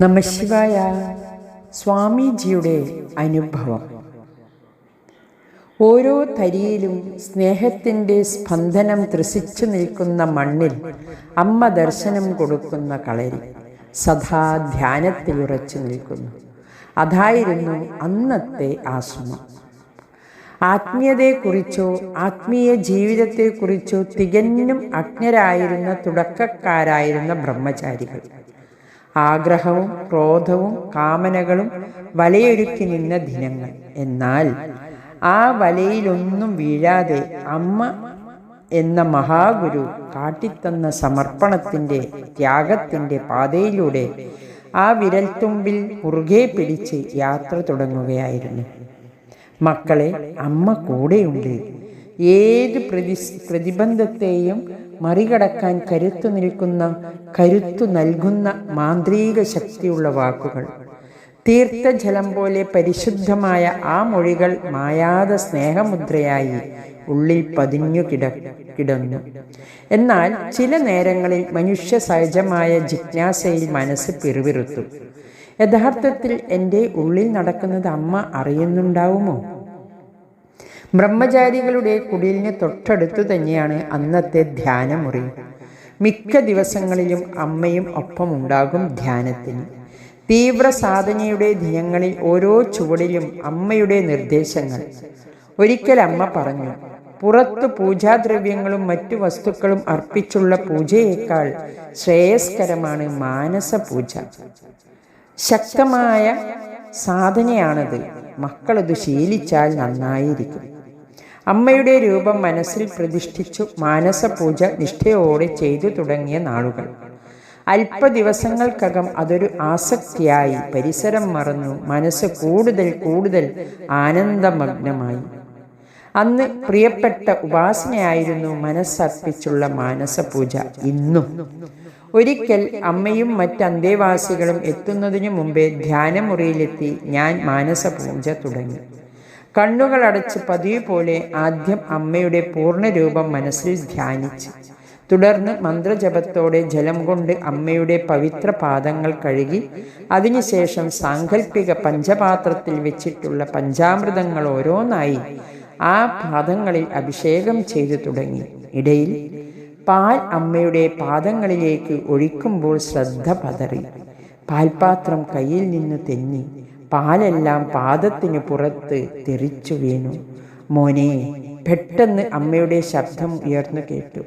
നമശിവായ സ്വാമിജിയുടെ അനുഭവം. ഓരോ തരിയിലും സ്നേഹത്തിന്റെ സ്പന്ദനം ത്രസിച്ചു നിൽക്കുന്ന മണ്ണിൽ അമ്മ ദർശനം കൊടുക്കുന്ന കളരി സദാ ധ്യാനത്തിൽ ഉറച്ചു നിൽക്കുന്നു. അതായിരുന്നു അന്നത്തെ ആശ്രമം. ആത്മീയതയെക്കുറിച്ചോ ആത്മീയ ജീവിതത്തെക്കുറിച്ചോ തികഞ്ഞും അജ്ഞരായിരുന്ന തുടക്കക്കാരായിരുന്ന ബ്രഹ്മചാരികൾ. ആഗ്രഹവും ക്രോധവും കാമനകളും വലയൊരുക്കി നിന്ന ദിനങ്ങൾ. എന്നാൽ ആ വലയിലൊന്നും വീഴാതെ അമ്മ എന്ന മഹാഗുരു കാട്ടിത്തന്ന സമർപ്പണത്തിന്റെ ത്യാഗത്തിന്റെ പാതയിലൂടെ ആ വിരൽത്തുമ്പിൽ മുറുകെ പിടിച്ച് യാത്ര തുടങ്ങുകയായിരുന്നു. മക്കളെ അമ്മ കൂടെയുണ്ട്. ഏത് പ്രതി പ്രതിബന്ധത്തെയും മറികടക്കാൻ കരുത്തു നിൽക്കുന്ന കരുത്തു നൽകുന്ന മാന്ത്രിക ശക്തിയുള്ള വാക്കുകൾ. തീർത്ഥജലം പോലെ പരിശുദ്ധമായ ആ മൊഴികൾ മായാത സ്നേഹമുദ്രയായി ഉള്ളിൽ പതിഞ്ഞു കിട കിടന്നു. എന്നാൽ ചില നേരങ്ങളിൽ മനുഷ്യ സഹജമായ ജിജ്ഞാസയിൽ മനസ്സ് പിറുവിറുത്തു യഥാർത്ഥത്തിൽ എന്റെ ഉള്ളിൽ നടക്കുന്നത് അമ്മ അറിയുന്നുണ്ടാവുമോ? ബ്രഹ്മചാരികളുടെ കുടിലിന് തൊട്ടടുത്തു തന്നെയാണ് അന്നത്തെ ധ്യാനമുറി. മിക്ക ദിവസങ്ങളിലും അമ്മയും ഒപ്പം ഉണ്ടാകും ധ്യാനത്തിന്. തീവ്ര സാധനയുടെ ദിനങ്ങളിൽ ഓരോ ചുവടിലും അമ്മയുടെ നിർദ്ദേശങ്ങൾ. ഒരിക്കൽ അമ്മ പറഞ്ഞു പുറത്ത് പൂജാദ്രവ്യങ്ങളും മറ്റു വസ്തുക്കളും അർപ്പിച്ചുള്ള പൂജയേക്കാൾ ശ്രേയസ്കരമാണ് മാനസ പൂജ ശക്തമായ സാധനയാണത്. മക്കളത് ശീലിച്ചാൽ നന്നായിരിക്കും. അമ്മയുടെ രൂപം മനസ്സിൽ പ്രതിഷ്ഠിച്ചു മാനസപൂജ നിഷ്ഠയോടെ ചെയ്തു തുടങ്ങിയ നാളുകൾ. അല്പ ദിവസങ്ങൾക്കകം അതൊരു ആസക്തിയായി. പരിസരം മറന്നു. മനസ്സ് കൂടുതൽ കൂടുതൽ ആനന്ദമഗ്നമായി. അന്ന് പ്രിയപ്പെട്ട ഉപാസനയായിരുന്നു മനസ്സർപ്പിച്ചുള്ള മാനസപൂജ ഇന്നും. ഒരിക്കൽ അമ്മയും മറ്റ് അന്തേവാസികളും എത്തുന്നതിനു മുമ്പേ ധ്യാനമുറിയിലെത്തി ഞാൻ മാനസപൂജ തുടങ്ങി. കണ്ണുകൾ അടച്ച് പതിവ് പോലെ ആദ്യം അമ്മയുടെ പൂർണരൂപം മനസ്സിൽ ധ്യാനിച്ച്. തുടർന്ന് മന്ത്രജപത്തോടെ ജലം കൊണ്ട് അമ്മയുടെ പവിത്ര പാദങ്ങൾ കഴുകി അതിനുശേഷം സാങ്കല്പിക പഞ്ചപാത്രത്തിൽ വെച്ചിട്ടുള്ള പഞ്ചാമൃതങ്ങൾ ഓരോന്നായി ആ പാദങ്ങളിൽ അഭിഷേകം ചെയ്തു തുടങ്ങി. ഇടയിൽ പാൽ അമ്മയുടെ പാദങ്ങളിലേക്ക് ഒഴിക്കുമ്പോൾ ശ്രദ്ധ പതറി. പാൽപാത്രം കയ്യിൽ നിന്ന് തെന്നി. പാലെല്ലാം പാദത്തിന് പുറത്ത് തെറിച്ചു വീണു. മോനെ പെട്ടെന്ന് അമ്മയുടെ ശബ്ദം ഉയർന്നു കേട്ടു.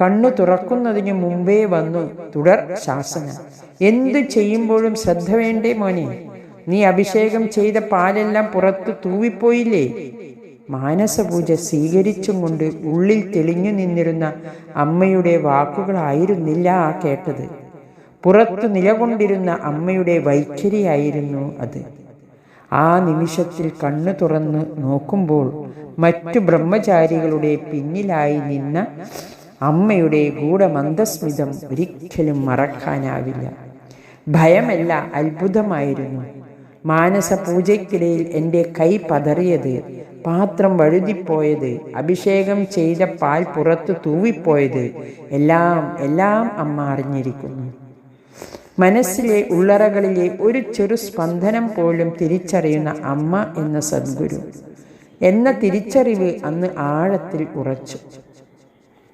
കണ്ണു തുറക്കുന്നതിന് മുമ്പേ വന്നു തുടർ ശാസന. എന്തു ചെയ്യുമ്പോഴും ശ്രദ്ധ വേണ്ടേ മോനെ? നീ അഭിഷേകം ചെയ്ത പാലെല്ലാം പുറത്ത് തൂവിപ്പോയില്ലേ? മാനസപൂജ സ്വീകരിച്ചും കൊണ്ട് ഉള്ളിൽ തെളിഞ്ഞു നിന്നിരുന്ന അമ്മയുടെ വാക്കുകളായിരുന്നില്ല ആ കേട്ടത്. പുറത്തു നിലകൊണ്ടിരുന്ന അമ്മയുടെ വൈഖരിയായിരുന്നു അത്. ആ നിമിഷത്തിൽ കണ്ണു തുറന്ന് നോക്കുമ്പോൾ മറ്റു ബ്രഹ്മചാരികളുടെ പിന്നിലായി നിന്ന അമ്മയുടെ ഗൂഢമന്ദസ്മിതം ഒരിക്കലും മറക്കാനാവില്ല. ഭയമല്ല അത്ഭുതമായിരുന്നു. മാനസ പൂജയ്ക്കിടയിൽ എന്റെ കൈ പതറിയത് പാത്രം വഴുതിപ്പോയത് അഭിഷേകം ചെയ്ത പാൽ പുറത്തു തൂവിപ്പോയത് എല്ലാം എല്ലാം അമ്മ അറിഞ്ഞിരിക്കുന്നു. മനസ്സിലെ ഉള്ളറകളിലെ ഒരു ചെറു സ്പന്ദനം പോലും തിരിച്ചറിയുന്ന അമ്മ എന്ന സദ്ഗുരു. എന്ന തിരിച്ചറിവ് അന്ന് ആഴത്തിൽ ഉറച്ചു.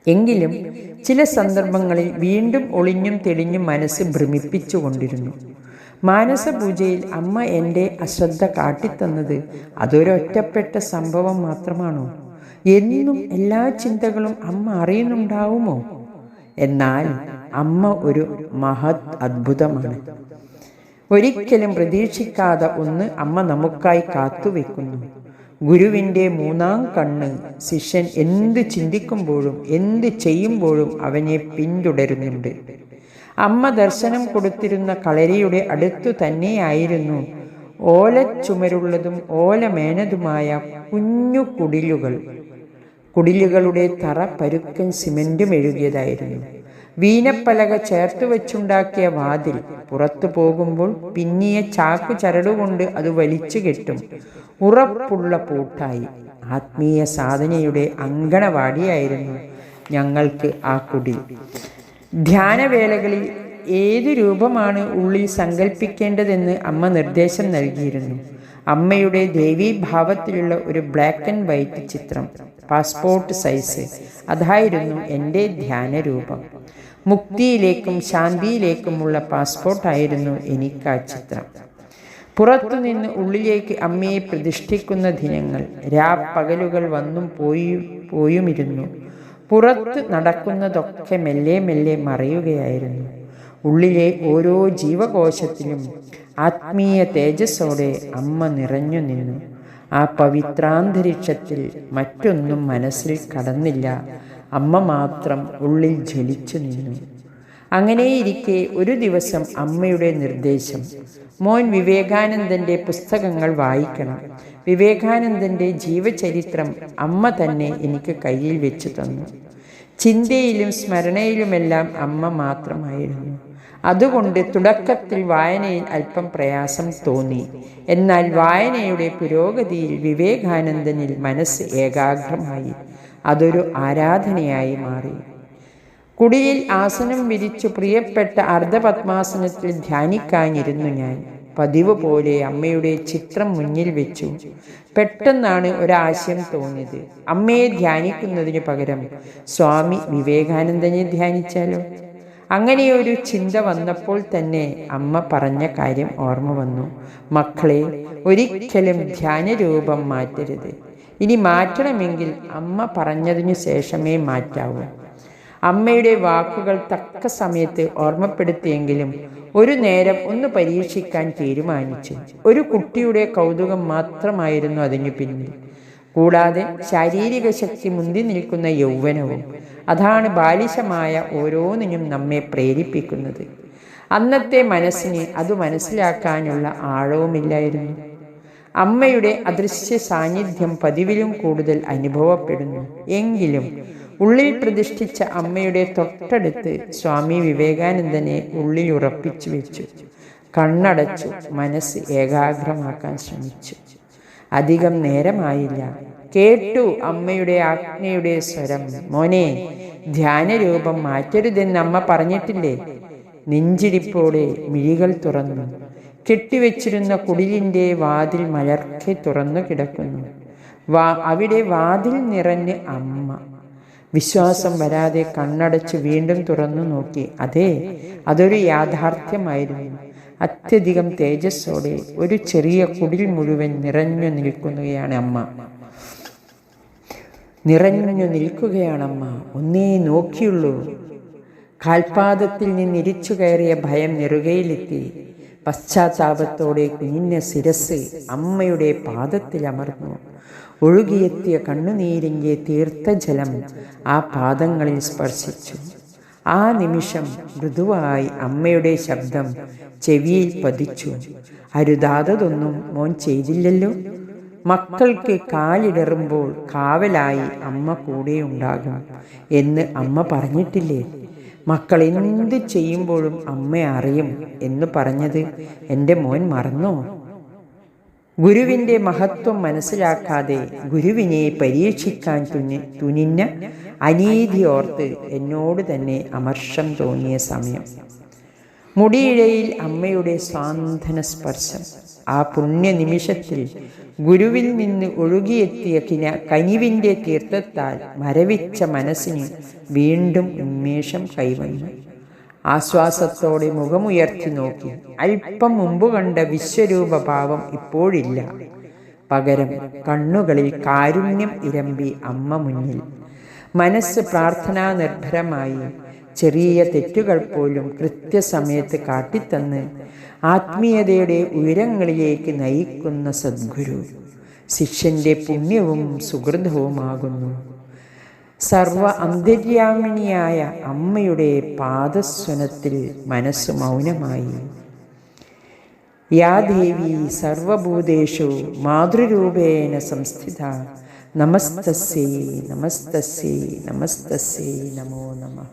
എങ്കിലും ചില സന്ദർഭങ്ങളിൽ വീണ്ടും ഒളിഞ്ഞും തെളിഞ്ഞും മനസ്സ് ഭ്രമിപ്പിച്ചുകൊണ്ടിരുന്നു. മാനസപൂജയിൽ അമ്മ എന്റെ അശ്രദ്ധ കാട്ടിത്തന്നത് അതൊരൊറ്റപ്പെട്ട സംഭവം മാത്രമാണോ? എന്നും എല്ലാ ചിന്തകളും അമ്മ അറിയുന്നുണ്ടാവുമോ? എന്നാൽ അമ്മ ഒരു മഹത് അത്ഭുതമാണ്. ഒരിക്കലും പ്രതീക്ഷിക്കാതെ ഒന്ന് അമ്മ നമുക്കായി കാത്തുവെക്കുന്നു. ഗുരുവിന്റെ മൂന്നാം കണ്ണ് ശിഷ്യൻ എന്ത് ചിന്തിക്കുമ്പോഴും എന്ത് ചെയ്യുമ്പോഴും അവനെ പിന്തുടരുന്നുണ്ട്. അമ്മ ദർശനം കൊടുത്തിരുന്ന കളരിയുടെ അടുത്തു തന്നെയായിരുന്നു ഓല ഓലച്ചുമരുള്ളതും ഓലമേനതുമായ കുഞ്ഞു കുടിലുകൾ. കുടിലുകളുടെ തറ പരുക്കൻ സിമെന്റും എഴുതിയതായിരുന്നു. വീനപ്പലക ചേർത്ത് വെച്ചുണ്ടാക്കിയ വാതിൽ പുറത്തു പോകുമ്പോൾ പിന്നിയ ചാക്കു ചരടുകൊണ്ട് അത് വലിച്ചു കെട്ടും. ഉറപ്പുള്ള പൂട്ടായി. ആത്മീയ സാധനയുടെ അങ്കണവാടിയായിരുന്നു ഞങ്ങൾക്ക് ആ കുടി. ധ്യാനവേളകളിൽ ഏതു രൂപമാണ് ഉള്ളിൽ സങ്കല്പിക്കേണ്ടതെന്ന് അമ്മ നിർദ്ദേശം നൽകിയിരുന്നു. അമ്മയുടെ ദേവീഭാവത്തിലുള്ള ഒരു ബ്ലാക്ക് ആൻഡ് വൈറ്റ് ചിത്രം. Passport size. അതായിരുന്നു എന്റെ ധ്യാനരൂപം. മുക്തിയിലേക്കും ശാന്തിയിലേക്കുമുള്ള പാസ്പോർട്ടായിരുന്നു എനിക്ക് ആ ചിത്രം. പുറത്തുനിന്ന് ഉള്ളിലേക്ക് അമ്മയെ പ്രതിഷ്ഠിക്കുന്ന ദിനങ്ങൾ രാപ്പകലുകൾ വന്നും പോയി പോയുമിരുന്നു. പുറത്ത് നടക്കുന്നതൊക്കെ മെല്ലെ മെല്ലെ മറയുകയായിരുന്നു. ഉള്ളിലെ ഓരോ ജീവകോശത്തിലും ആത്മീയ തേജസ്സോടെ അമ്മ നിറഞ്ഞു നിന്നു. ആ പവിത്രാന്തരീക്ഷത്തിൽ മറ്റൊന്നും മനസ്സിൽ കടന്നില്ല. അമ്മ മാത്രം ഉള്ളിൽ ജ്വലിച്ചു നിന്നു. അങ്ങനെയിരിക്കെ ഒരു ദിവസം അമ്മയുടെ നിർദ്ദേശം മോൻ വിവേകാനന്ദന്റെ പുസ്തകങ്ങൾ വായിക്കണം. വിവേകാനന്ദന്റെ ജീവചരിത്രം അമ്മ തന്നെ എനിക്ക് കയ്യിൽ വെച്ചു തന്നു. ചിന്തയിലും സ്മരണയിലുമെല്ലാം അമ്മ മാത്രമായിരുന്നു. അതുകൊണ്ട് തുടക്കത്തിൽ വായനയിൽ അല്പം പ്രയാസം തോന്നി. എന്നാൽ വായനയുടെ പുരോഗതിയിൽ വിവേകാനന്ദനിൽ മനസ്സ് ഏകാഗ്രമായി. അതൊരു ആരാധനയായി മാറി. കുടിയിൽ ആസനം വിരിച്ചു പ്രിയപ്പെട്ട അർദ്ധപത്മാസനത്തിൽ ധ്യാനിക്കാനിരുന്നു ഞാൻ. പതിവ് പോലെ അമ്മയുടെ ചിത്രം മുന്നിൽ വെച്ചു. പെട്ടെന്നാണ് ഒരാശയം തോന്നിയത്. അമ്മയെ ധ്യാനിക്കുന്നതിന് പകരം സ്വാമി വിവേകാനന്ദനെ ധ്യാനിച്ചാലോ? അങ്ങനെയൊരു ചിന്ത വന്നപ്പോൾ തന്നെ അമ്മ പറഞ്ഞ കാര്യം ഓർമ്മ വന്നു. മക്കളെ ഒരിക്കലും ധ്യാനരൂപം മാറ്റരുത്. ഇനി മാറ്റണമെങ്കിൽ അമ്മ പറഞ്ഞതിനു ശേഷമേ മാറ്റാവൂ. അമ്മയുടെ വാക്കുകൾ തക്ക സമയത്ത് ഓർമ്മപ്പെടുത്തിയെങ്കിലും ഒരു നേരം ഒന്ന് പരീക്ഷിക്കാൻ തീരുമാനിച്ചു. ഒരു കുട്ടിയുടെ കൗതുകം മാത്രമായിരുന്നു അതിനു പിന്നിൽ. കൂടാതെ ശാരീരിക ശക്തി മുന്തി നിൽക്കുന്ന യൗവനവും അതാണ് ബാലിശമായ ഓരോന്നിനും നമ്മെ പ്രേരിപ്പിക്കുന്നത്. അന്നത്തെ മനസ്സിന് അത് മനസ്സിലാക്കാനുള്ള ആഴവുമില്ലായിരുന്നു. അമ്മയുടെ അദൃശ്യ സാന്നിധ്യം പതിവിലും കൂടുതൽ അനുഭവപ്പെടുന്നു. എങ്കിലും ഉള്ളിൽ പ്രതിഷ്ഠിച്ച അമ്മയുടെ തൊട്ടടുത്ത് സ്വാമി വിവേകാനന്ദനെ ഉള്ളിൽ ഉറപ്പിച്ചു വെച്ചു. കണ്ണടച്ചു മനസ്സ് ഏകാഗ്രമാക്കാൻ ശ്രമിച്ചു. അധികം നേരമായില്ല. കേട്ടു അമ്മയുടെ ആജ്ഞയുടെ സ്വരം. മോനെ ധ്യാനരൂപം മാറ്റരുതെന്ന് അമ്മ പറഞ്ഞിട്ടില്ലേ? നെഞ്ചിരിപ്പോടെ മിഴികൾ തുറന്നു. കെട്ടിവെച്ചിരുന്ന കുടിലിന്റെ വാതിൽ മലർക്കെ തുറന്നു കിടക്കുന്നു. വാ അവിടെ വാതിൽ നിറഞ്ഞ് അമ്മ. വിശ്വാസം വരാതെ കണ്ണടച്ച് വീണ്ടും തുറന്നു നോക്കി. അതെ അതൊരു യാഥാർത്ഥ്യമായിരുന്നു. അത്യധികം തേജസ്സോടെ ഒരു ചെറിയ കുടിൽ മുഴുവൻ നിറഞ്ഞു നിൽക്കുകയാണ് അമ്മ. നിറഞ്ഞു നിൽക്കുകയാണമ്മ. ഒന്നേ നോക്കിയുള്ളൂ. കാൽപാദത്തിൽ നിന്നിരിച്ചു കയറിയ ഭയം നെറുകയിലെത്തി. പശ്ചാത്താപത്തോടെ കുഞ്ഞ ശിരസ് അമ്മയുടെ പാദത്തിൽ അമർന്നു. ഒഴുകിയെത്തിയ കണ്ണുനീരിന്റെ തീർത്ഥജലം ആ പാദങ്ങളിൽ സ്പർശിച്ചു. ആ നിമിഷം മൃദുവായി അമ്മയുടെ ശബ്ദം ചെവിയിൽ പതിച്ചു. അരുതാതതൊന്നും മോൻ ചെയ്തില്ലല്ലോ. മക്കൾക്ക് കാലിടറുമ്പോൾ കാവലായി അമ്മ കൂടെ കൂടെയുണ്ടാകും എന്ന് അമ്മ പറഞ്ഞിട്ടില്ലേ? മക്കൾ എന്ത് ചെയ്യുമ്പോഴും അമ്മ അറിയും എന്ന് പറഞ്ഞത് എന്റെ മോൻ മറന്നോ? ഗുരുവിന്റെ മഹത്വം മനസ്സിലാക്കാതെ ഗുരുവിനെ പരീക്ഷിക്കാൻ തുന്നി തുനിഞ്ഞ അനീതി ഓർത്ത് എന്നോട് തന്നെ അമർഷം തോന്നിയ സമയം. മുടിയിഴയിൽ അമ്മയുടെ സ്വാന്തന സ്പർശം. ആ പുണ്യ നിമിഷത്തിൽ ഗുരുവിൽ നിന്ന് ഒഴുകിയെത്തിയ കിന കനിവിന്റെ തീർത്ഥത്താൽ മരവിച്ച മനസ്സിന് വീണ്ടും ഉന്മേഷം കൈവന്നു. ആശ്വാസത്തോടെ മുഖമുയർത്തി നോക്കി. അല്പം മുമ്പ് കണ്ട വിശ്വരൂപഭാവം ഇപ്പോഴില്ല. പകരം കണ്ണുകളിൽ കാരുണ്യം ഇരമ്പി അമ്മ മുന്നിൽ. മനസ്സ് പ്രാർത്ഥനാ നിർഭരമായി ചെറിയ തെറ്റുകൾ പോലും കൃത്യസമയത്ത് കാട്ടിത്തന്ന് ആത്മീയതയുടെ ഉയരങ്ങളിലേക്ക് നയിക്കുന്ന സദ്ഗുരു. ശിഷ്യന്റെ പുണ്യവും സുഹൃതവുമാകുന്നു സർവ അന്തര്യാമിണിയായ അമ്മയുടെ പാദസ്വനത്തിൽ മനസ്സ് മൗനമായി. യാ ദേവി സർവഭൂതേഷു മാതൃരൂപേണ സംസ്ഥിത. നമസ്തസ്യേ നമസ്തസ്യേ നമസ്തസ്യേ നമോ നമഃ.